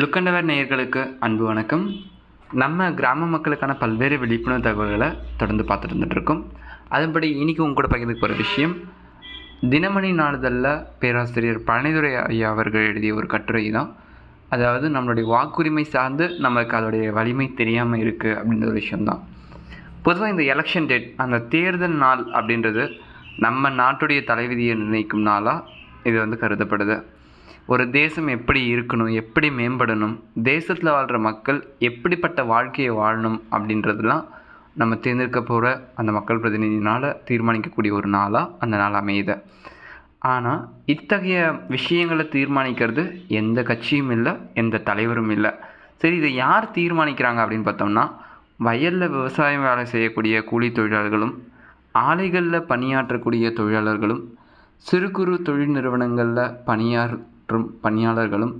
லுக்கண்டவர் நேயர்களுக்கு அன்பு வணக்கம். நம்ம கிராம மக்களுக்கான பல்வேறு விழிப்புணர்வு தகவல்களை தொடர்ந்து பார்த்துட்டு இருந்துட்டுருக்கோம் அதன்படி இன்றைக்கி உங்க கூட பகிர்ந்து போகிற விஷயம் தினமணி நாளிதழில் பேராசிரியர் பழனிதுரை ஐயா அவர்கள் எழுதிய ஒரு கட்டுரை தான் அதாவது நம்மளுடைய வாக்குரிமை சார்ந்து நமக்கு அதோடைய வலிமை தெரியாமல் இருக்குது அப்படின்ற ஒரு விஷயம்தான். பொதுவாக இந்த எலெக்ஷன் டேட் அந்த தேர்தல் நாள் அப்படின்றது நம்ம நாட்டுடைய தலைவிதியை நிர்ணயிக்கும் நாளாக இது வந்து கருதப்படுது. ஒரு தேசம் எப்படி இருக்கணும் எப்படி மேம்படணும் தேசத்தில் வாழ்கிற மக்கள் எப்படிப்பட்ட வாழ்க்கையை வாழணும் அப்படின்றதெல்லாம் நம்ம தேர்ந்தெடுக்க போகிற அந்த மக்கள் பிரதிநிதினால் தீர்மானிக்கக்கூடிய ஒரு நாளாக அந்த நாள் அமையுது. ஆனால் இத்தகைய விஷயங்களை தீர்மானிக்கிறது எந்த கட்சியும் இல்லை எந்த தலைவரும் இல்லை. சரி இதை யார் தீர்மானிக்கிறாங்க அப்படின்னு பார்த்தோம்னா வயலில் விவசாயம் வேலை செய்யக்கூடிய கூலி தொழிலாளர்களும் ஆலைகளில் பணியாற்றக்கூடிய தொழிலாளர்களும் சிறு குறு தொழில் நிறுவனங்களில் பணியார் மற்றும் பணியாளர்களும்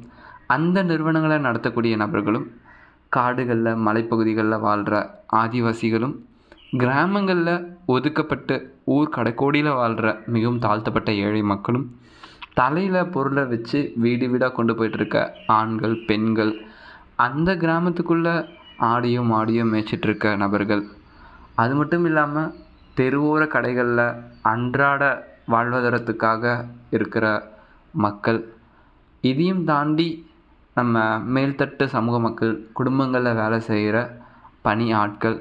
அந்த நிறுவனங்களை நடத்தக்கூடிய நபர்களும் காடுகளில் மலைப்பகுதிகளில் வாழ்கிற ஆதிவாசிகளும் கிராமங்களில் ஒதுக்கப்பட்டு ஊர் கடைக்கோடியில் வாழ்கிற மிகவும் தாழ்த்தப்பட்ட ஏழை மக்களும் தலையில் பொருளை வச்சு வீடு வீடாக கொண்டு போயிட்டுருக்க ஆண்கள் பெண்கள் அந்த கிராமத்துக்குள்ளே ஆடியும் ஆடியும் மேய்ச்சிட்ருக்க நபர்கள். அது மட்டும் இல்லாமல் தெருவோர கடைகளில் அன்றாட வாழ்வாதாரத்துக்காக இருக்கிற மக்கள் இதையும் தாண்டி நம்ம மேல்தட்டு சமூக மக்கள் குடும்பங்களில் வேலை செய்கிற பணி ஆட்கள்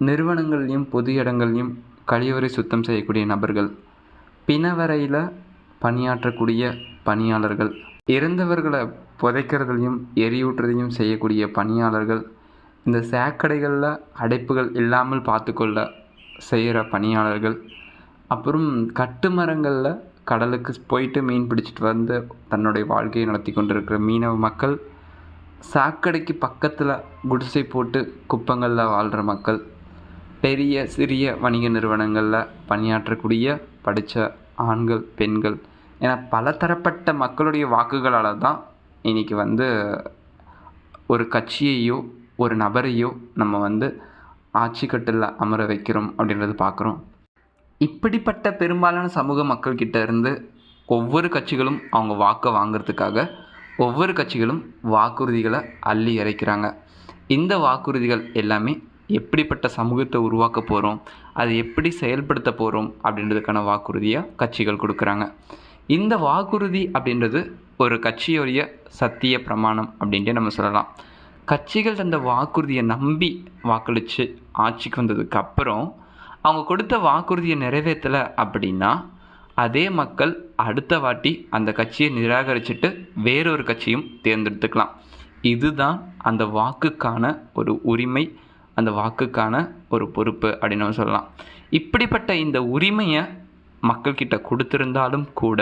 நிறுவனங்கள்லையும் பொது இடங்கள்லையும் கழிவறை சுத்தம் செய்யக்கூடிய நபர்கள் பிணவரையில் பணியாற்றக்கூடிய பணியாளர்கள் இறந்தவர்களை புதைக்கிறதுலையும் எரியூட்டுறதையும் செய்யக்கூடிய பணியாளர்கள் இந்த சேக்கடைகளில் அடைப்புகள் இல்லாமல் பார்த்துக்கொள்ள செய்கிற பணியாளர்கள் அப்புறம் கட்டுமரங்களில் கடலுக்கு போயிட்டு மீன் பிடிச்சிட்டு வந்து தன்னுடைய வாழ்க்கையை நடத்தி கொண்டிருக்கிற மீனவ மக்கள் சாக்கடைக்கு பக்கத்தில் குடிசை போட்டு குப்பங்களில் வாழ்கிற மக்கள் பெரிய சிறிய வணிக நிறுவனங்களில் பணியாற்றக்கூடிய படித்த ஆண்கள் பெண்கள் என பலதரப்பட்ட மக்களுடைய வாக்குகளால் தான் இன்றைக்கி வந்து ஒரு கட்சியையோ ஒரு நபரையோ நம்ம வந்து ஆட்சி கட்டில் அமர வைக்கிறோம் அப்படின்றது பார்க்குறோம் இப்படிப்பட்ட பெரும்பாலான சமூக மக்கள்கிட்ட இருந்து ஒவ்வொரு கட்சிகளும் அவங்க வாக்கை வாங்குறதுக்காக ஒவ்வொரு கட்சிகளும் வாக்குறுதிகளை அள்ளி இறைக்கிறாங்க. இந்த வாக்குறுதிகள் எல்லாமே எப்படிப்பட்ட சமூகத்தை உருவாக்க போகிறோம் அதை எப்படி செயல்படுத்த போகிறோம் அப்படின்றதுக்கான வாக்குறுதியாக கட்சிகள் கொடுக்குறாங்க. இந்த வாக்குறுதி அப்படின்றது ஒரு கட்சியுடைய சத்திய பிரமாணம் அப்படின்ட்டு நம்ம சொல்லலாம். கட்சிகள் அந்த வாக்குறுதியை நம்பி வாக்களித்து ஆட்சிக்கு வந்ததுக்கு அப்புறம் அவங்க கொடுத்த வாக்குறுதியை நிறைவேற்றலை அப்படின்னா அதே மக்கள் அடுத்த வாட்டி அந்த கட்சியை நிராகரிச்சுட்டு வேறொரு கட்சியும் தேர்ந்தெடுத்துக்கலாம். இதுதான் அந்த வாக்குக்கான ஒரு உரிமை அந்த வாக்குக்கான ஒரு பொறுப்பு அப்படின்னு சொல்லலாம். இப்படிப்பட்ட இந்த உரிமையை மக்கள்கிட்ட கொடுத்துருந்தாலும் கூட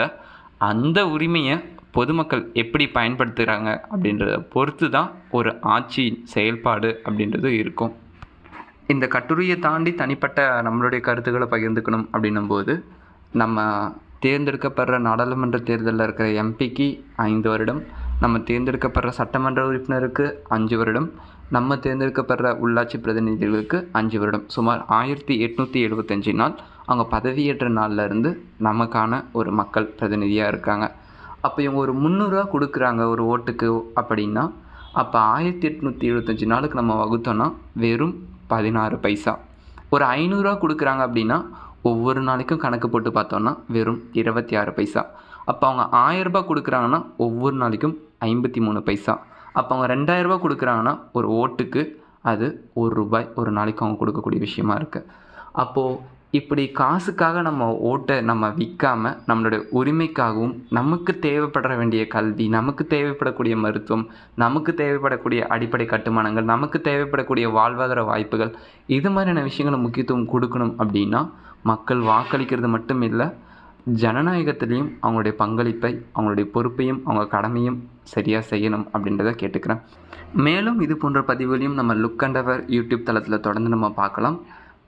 அந்த உரிமையை பொதுமக்கள் எப்படி பயன்படுத்துகிறாங்க அப்படின்றத பொறுத்து தான் ஒரு ஆட்சியின் செயல்பாடு அப்படின்றது இருக்கும். இந்த கட்டுரையை தாண்டி தனிப்பட்ட நம்மளுடைய கருத்துக்களை பகிர்ந்துக்கணும் அப்படின்னும்போது நம்ம தேர்ந்தெடுக்கப்படுற நாடாளுமன்ற தேர்தலில் இருக்கிற எம்பிக்கு ஐந்து வருடம் நம்ம தேர்ந்தெடுக்கப்படுற சட்டமன்ற உறுப்பினருக்கு அஞ்சு வருடம் நம்ம தேர்ந்தெடுக்கப்படுற உள்ளாட்சி பிரதிநிதிகளுக்கு அஞ்சு வருடம். சுமார் ஆயிரத்தி எட்நூற்றி எழுபத்தஞ்சு நாள் அவங்க பதவியேற்ற நாளில் இருந்து நமக்கான ஒரு மக்கள் பிரதிநிதியாக இருக்காங்க. அப்போ இவங்க ஒரு முந்நூறுரூவா கொடுக்குறாங்க ஒரு ஓட்டுக்கு அப்படின்னா அப்போ ஆயிரத்தி எட்நூற்றி எழுபத்தஞ்சி நாளுக்கு நம்ம வகுத்தோன்னா வெறும் பதினாறு பைசா. ஒரு ஐநூறுரூவா கொடுக்குறாங்க அப்படின்னா ஒவ்வொரு நாளைக்கும் கணக்கு போட்டு பார்த்தோன்னா வெறும் இருபத்தி ஆறு பைசா. அப்போ அவங்க ஆயரரூபா கொடுக்குறாங்கன்னா ஒவ்வொரு நாளைக்கும் ஐம்பத்தி மூணு பைசா. அப்போ அவங்க ரெண்டாயிரரூபா கொடுக்குறாங்கன்னா ஒரு ஓட்டுக்கு அது ஒரு ரூபாய் ஒரு நாளைக்கு அவங்க கொடுக்கக்கூடிய விஷயமா இருக்குது அப்போது இப்படி காசுக்காக நம்ம ஓட்டை நம்ம விற்காம நம்மளுடைய உரிமைக்காகவும் நமக்கு தேவைப்பட வேண்டிய கல்வி நமக்கு தேவைப்படக்கூடிய மருத்துவம் நமக்கு தேவைப்படக்கூடிய அடிப்படை கட்டுமானங்கள் நமக்கு தேவைப்படக்கூடிய வாழ்வாதார வாய்ப்புகள் இது மாதிரியான விஷயங்களை முக்கியத்துவம் கொடுக்கணும் அப்படின்னா மக்கள் வாக்களிக்கிறது மட்டும் இல்லை ஜனநாயகத்திலையும் அவங்களுடைய பங்களிப்பை அவங்களுடைய பொறுப்பையும் அவங்க கடமையும் சரியாக செய்யணும் அப்படின்றத கேட்டுக்கிறேன். மேலும் இது போன்ற பதிவுகளையும் நம்ம லுக் அண்டவர் யூடியூப் தளத்தில் தொடர்ந்து நம்ம பார்க்கலாம்.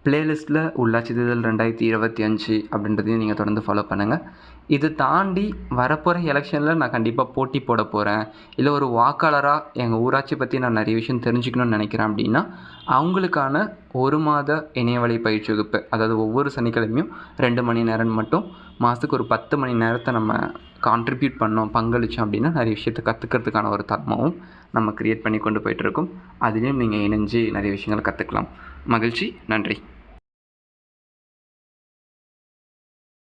பிளேலிஸ்ட்டில் உள்ளாட்சி தேர்தல் ரெண்டாயிரத்தி இருபத்தி அஞ்சு அப்படின்றதையும் நீங்கள் தொடர்ந்து ஃபாலோ பண்ணுங்கள் இது தாண்டி வரப்போகிற எலெக்ஷனில் நான் கண்டிப்பாக போட்டி போட போகிறேன் இல்லை ஒரு வாக்காளராக எங்கள் ஊராட்சி பற்றி நான் நிறைய விஷயம் தெரிஞ்சுக்கணும்னு நினைக்கிறேன் அப்படின்னா அவங்களுக்கான ஒரு மாத இணையவழி பயிற்சி வகுப்பு அதாவது ஒவ்வொரு சனிக்கிழமையும் ரெண்டு மணி நேரம் மட்டும் மாதத்துக்கு ஒரு பத்து மணி நேரத்தை நம்ம கான்ட்ரிபியூட் பண்ணோம் பங்களித்தோம் அப்படின்னா நிறைய விஷயத்தை கற்றுக்கிறதுக்கான ஒரு தர்மமும் நம்ம க்ரியேட் பண்ணி கொண்டு போயிட்டுருக்கோம் அதுலேயும் நீங்கள் இணைஞ்சு நிறைய விஷயங்கள் கற்றுக்கலாம் மகிழ்ச்சி நன்றி.